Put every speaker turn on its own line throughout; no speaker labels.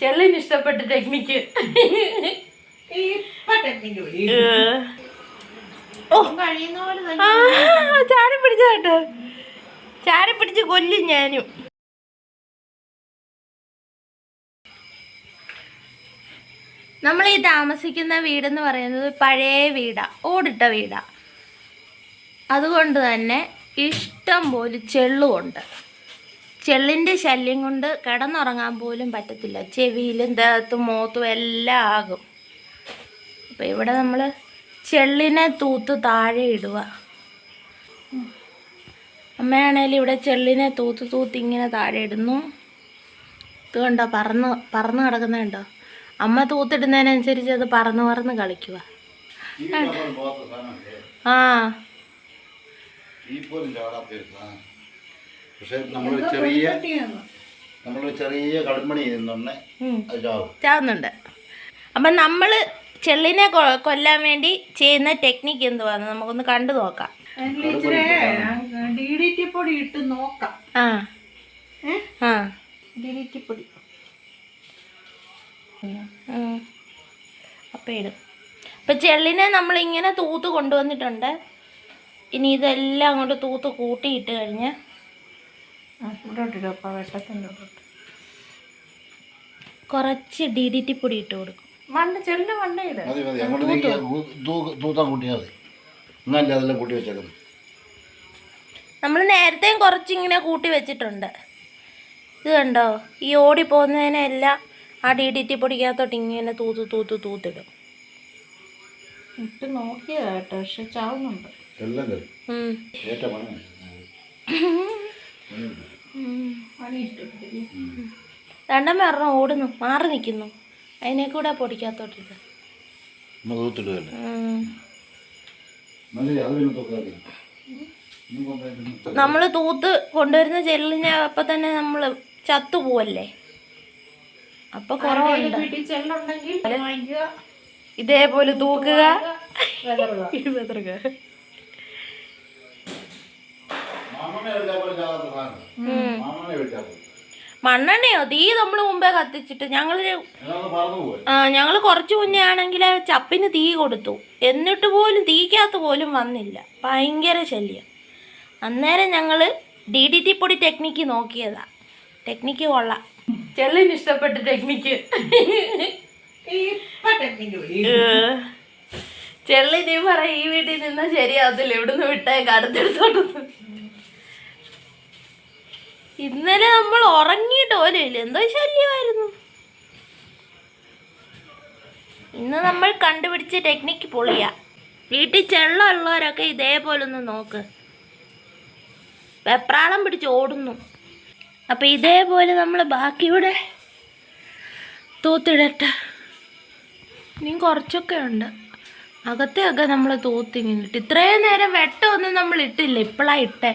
ചെള്ളിന് ഇഷ്ടപ്പെട്ട ടെക്നിക്ക് ചാടി പിടിച്ച കേട്ടോ. ചാടി പിടിച്ച് കൊല്ലും ഞാനും. നമ്മൾ ഈ താമസിക്കുന്ന വീടെന്ന് പറയുന്നത് പഴയ വീടാ ഓടിട്ട വീടാ. അതുകൊണ്ട് തന്നെ ഇഷ്ടം പോലെ ചെള്ളുമുണ്ട് ചെള്ളിന്റെ ശല്യം കൊണ്ട് കിടന്നുറങ്ങാൻ പോലും പറ്റത്തില്ല. ചെവിയിലും ദേഹത്തും മോത്തും എല്ലാം ആകും. അപ്പോൾ ഇവിടെ നമ്മൾ ചെള്ളിനെ തൂത്ത് താഴെ ഇടുക. അമ്മയാണേലും ഇവിടെ ചെള്ളിനെ തൂത്ത് തൂത്ത് ഇങ്ങനെ താഴെ ഇടുന്നു. ഇത് കണ്ടോ? പറന്ന് പറന്ന് കിടക്കുന്നുണ്ടോ അമ്മ തൂത്തിടുന്നതിനനുസരിച്ച് അത് പറന്ന് പറന്ന് കളിക്കുക. ആ.
ഈ പോലും ചാടാത്ത പക്ഷെ നമ്മൾ ചെറിയ നമ്മൾ ചെറിയ കടുമണി ചെയ്യുന്നുണ്ട്
ചാവുന്നുണ്ട്. അപ്പം നമ്മൾ ചെള്ളിനെ കൊല്ലാൻ വേണ്ടി ചെയ്യുന്ന ടെക്നിക്ക് എന്തുവാന്ന് നമുക്കൊന്ന് കണ്ടു നോക്കാം.
ഡി ഡി ടി പൊടി ഇട്ട് നോക്കാം.
ആ.
ഏ?
ആ.
ഡി ഡി ടി പൊടി.
ഉം. അപ്പം ഇടും. അപ്പം ചെള്ളിനെ നമ്മളിങ്ങനെ തൂത്ത് കൊണ്ടുവന്നിട്ടുണ്ട്. ഇനി ഇതെല്ലാം അങ്ങോട്ട് തൂത്ത് കൂട്ടിയിട്ട് കഴിഞ്ഞ്
ഇവിടെ ഇട്ടിടും അപ്പം വെട്ടത്തിന്റെ ഇട്ടു
കുറച്ച് ഡി ഡി ടി പൊടി ഇട്ട് കൊടുക്കും.
മണ്ട ചെല്ലിന് മണ്ടയില്ല
മതി മതി. അങ്ങോട്ട് നീക്കി. തൂ- തൂത്താൻ കൂട്ടിയാൽ മതി. എന്നല്ല അതെല്ലാം കൂട്ടി വെച്ചേക്കുന്നു
നമ്മൾ നേരത്തെയും കുറച്ചിങ്ങനെ കൂട്ടി വെച്ചിട്ടുണ്ട്. ഇത് കണ്ടോ? ഈ ഓടി പോകുന്നതിനെല്ലാം ആ ഡി ഡി ടി പൊടിക്കകത്തോട്ട് ഇങ്ങനെ തൂത്ത് തൂത്ത് തൂത്തിടും.
ഇട്ട് നോക്കിയതാട്ടോ പക്ഷെ ചാവുന്നുണ്ട്.
എല്ലാം
രണ്ടമ്മ ഒരെണ്ണം ഓടുന്നു. മാറി നിൽക്കുന്നു. അതിനെ കൂടെ പൊടിക്കകത്തോട്ടിട്ട്.
നമ്മൾ
നമ്മൾ തൂത്ത് കൊണ്ടുവരുന്ന ചെല്ലിനെ അപ്പം തന്നെ നമ്മൾ ചത്തുപോവല്ലേ അപ്പൊ കുറവുണ്ട്. ഇതേപോലെ തൂക്കുക.
വിതറുക.
മണ്ണെണ്ണയോ? തീ നമ്മൾ മുമ്പേ കത്തിച്ചിട്ട് ഞങ്ങൾ ആ ഞങ്ങൾ കുറച്ച് മുന്നേ ആണെങ്കിൽ ചപ്പിന് തീ കൊടുത്തു. എന്നിട്ട് പോലും തീക്കകത്ത് പോലും വന്നില്ല. ഭയങ്കര ശല്യം. അന്നേരം ഞങ്ങൾ ഡി ഡി ടി പൊടി ടെക്നിക്ക് നോക്കിയതാ. ടെക്നിക്ക് കൊള്ളാം. ചെള്ളിന് ഇഷ്ടപ്പെട്ട ടെക്നിക്ക് ചെള്ളി നീ പറ ഈ വീട്ടിൽ നിന്നാ ശരിയാവത്തില്ല. ഇവിടുന്ന് വിട്ടേക്ക് അടുത്തെടുത്തോട്ട് ഇന്നലെ നമ്മൾ ഉറങ്ങിയിട്ട് പോലും ഇല്ല. എന്തോ ശല്യമായിരുന്നു. ഇന്ന് നമ്മൾ കണ്ടുപിടിച്ച ടെക്നിക്ക് പൊളിയാ. വീട്ടിൽ ചെള്ളമുള്ളവരൊക്കെ ഇതേപോലെ ഒന്ന് നോക്ക്. വെപ്രാളം പിടിച്ച് ഓടുന്നു. അപ്പോൾ ഇതേപോലെ നമ്മൾ ബാക്കിയുടെ തൂത്തിടട്ടെ ഇനിയും കുറച്ചൊക്കെ ഉണ്ട്. അകത്തെയൊക്കെ നമ്മൾ തൂത്തിങ്ങനെ ഇട്ട് ഇത്രയും നേരം വെട്ടമൊന്നും നമ്മൾ ഇട്ടില്ല. ഇപ്പോഴാണ് ഇട്ടേ.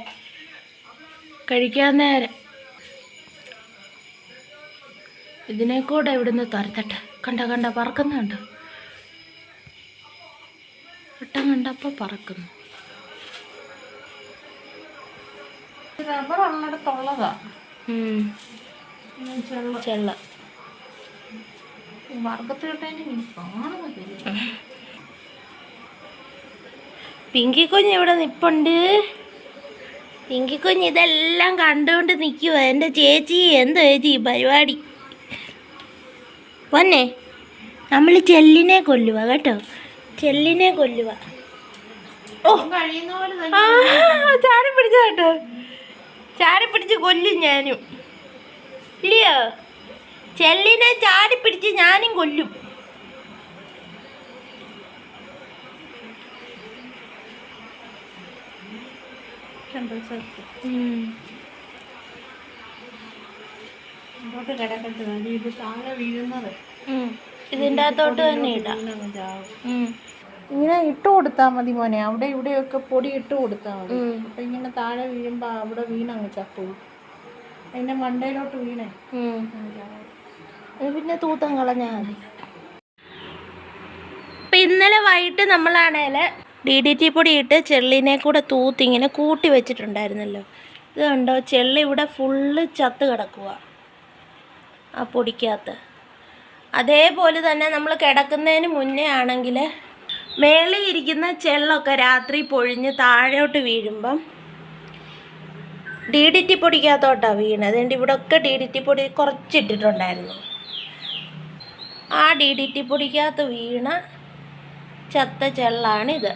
കഴിക്കാൻ നേരം. ഇതിനെ കൂടെ ഇവിടുന്ന് തുരത്തട്ടെ. കണ്ട കണ്ട പറക്കുന്നുണ്ട്. വട്ടം കണ്ടപ്പോൾ പറക്കുന്നു.
റബ്ബർ ഉള്ളിടത്തുള്ളതാ. ചെള്ള.
പിങ്കി കുഞ്ഞ് ഇവിടെ നിപ്പുണ്ട്. പിങ്കി കുഞ്ഞ് ഇതെല്ലാം കണ്ടുകൊണ്ട് നിൽക്കുക എന്റെ ചേച്ചി എന്ത് ചേച്ചി പരിപാടി? പൊന്നെ നമ്മൾ ചെല്ലിനെ കൊല്ലുക കേട്ടോ. ചെല്ലിനെ കൊല്ലുക ഓ ചാടി പിടിച്ച കേട്ടോ. ചാടി പിടിച്ച് കൊല്ലും ഞാനും. ഇല്ലയോ? ചെല്ലിനെ ചാടി പിടിച്ച് ഞാനും കൊല്ലും.
കണ്ടോ ചെറുത്ത്
ഉം.
അങ്ങോട്ട് കിടക്കട്ടെ അത് ഇത് താഴെ വീഴുന്നത്.
ഇതിന്റെ അകത്തോട്ട് തന്നെ ഇടാം.
ഇങ്ങനെ ഇട്ട് കൊടുത്താൽ മതി മോനെ അവിടെ ഇവിടെയൊക്കെ പൊടി ഇട്ട് കൊടുത്താൽ മതി. അപ്പൊ ഇങ്ങനെ താഴെ വീഴുമ്പോ അവിടെ വീണങ്ങ് ചത്തു അതിന്റെ മണ്ടയിലോട്ട് വീണേ.
അത് പിന്നെ തൂത്തം കളഞ്ഞാൽ മതി ഇന്നലെ വൈകിട്ട് നമ്മളാണേൽ ഡി ഡി ടി പൊടി ഇട്ട് ചെള്ളിനെ കൂടെ തൂത്തി ഇങ്ങനെ കൂട്ടി വെച്ചിട്ടുണ്ടായിരുന്നല്ലോ. ഇത് കണ്ടോ? ചെള്ളി ഇവിടെ ഫുള്ള് ചത്ത് കിടക്കുക ആ പൊടിക്കകത്ത്. അതേപോലെ തന്നെ നമ്മൾ കിടക്കുന്നതിന് മുന്നേ ആണെങ്കിൽ മേളിൽ ഇരിക്കുന്ന ചെള്ളൊക്കെ രാത്രി പൊഴിഞ്ഞ് താഴോട്ട് വീഴുമ്പം ഡി ഡി ടി പൊടിക്കകത്തോട്ടാണ് വീണത് അതുകൊണ്ട് ഇവിടെ ഒക്കെ ഡി ഡി ടി പൊടി കുറച്ചിട്ടിട്ടുണ്ടായിരുന്നു. ആ ഡി ഡി ടി പൊടിക്കകത്ത് വീണ ചത്ത ചെള്ളാണിത്.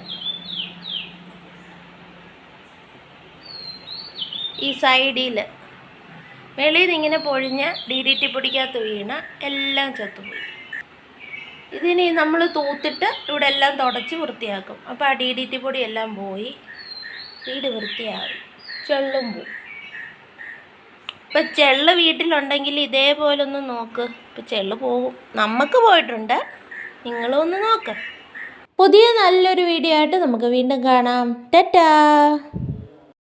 ഈ സൈഡിൽ വെളിയിൽ നിന്നിങ്ങനെ പൊഴിഞ്ഞ ഡി ഡി ടി പൊടിക്കകത്ത് വീണ എല്ലാം ചത്തുപോയി. ഇതിനി നമ്മൾ തൂത്തിട്ട് ഇവിടെ എല്ലാം തുടച്ച് വൃത്തിയാക്കും. അപ്പോൾ ആ ഡി ഡി ടി പൊടി എല്ലാം പോയി. വീട് വൃത്തിയാകും ചെള്ളും പോയി. ഇപ്പം ചെള്ള് വീട്ടിലുണ്ടെങ്കിൽ ഇതേപോലെ ഒന്ന് നോക്ക്. ഇപ്പം ചെള്ള് പോകും. നമുക്ക് പോയിട്ടുണ്ട്. നിങ്ങളും ഒന്ന് നോക്ക്. പുതിയ നല്ലൊരു വീഡിയോ ആയിട്ട് നമുക്ക് വീണ്ടും കാണാം. ടാറ്റാ!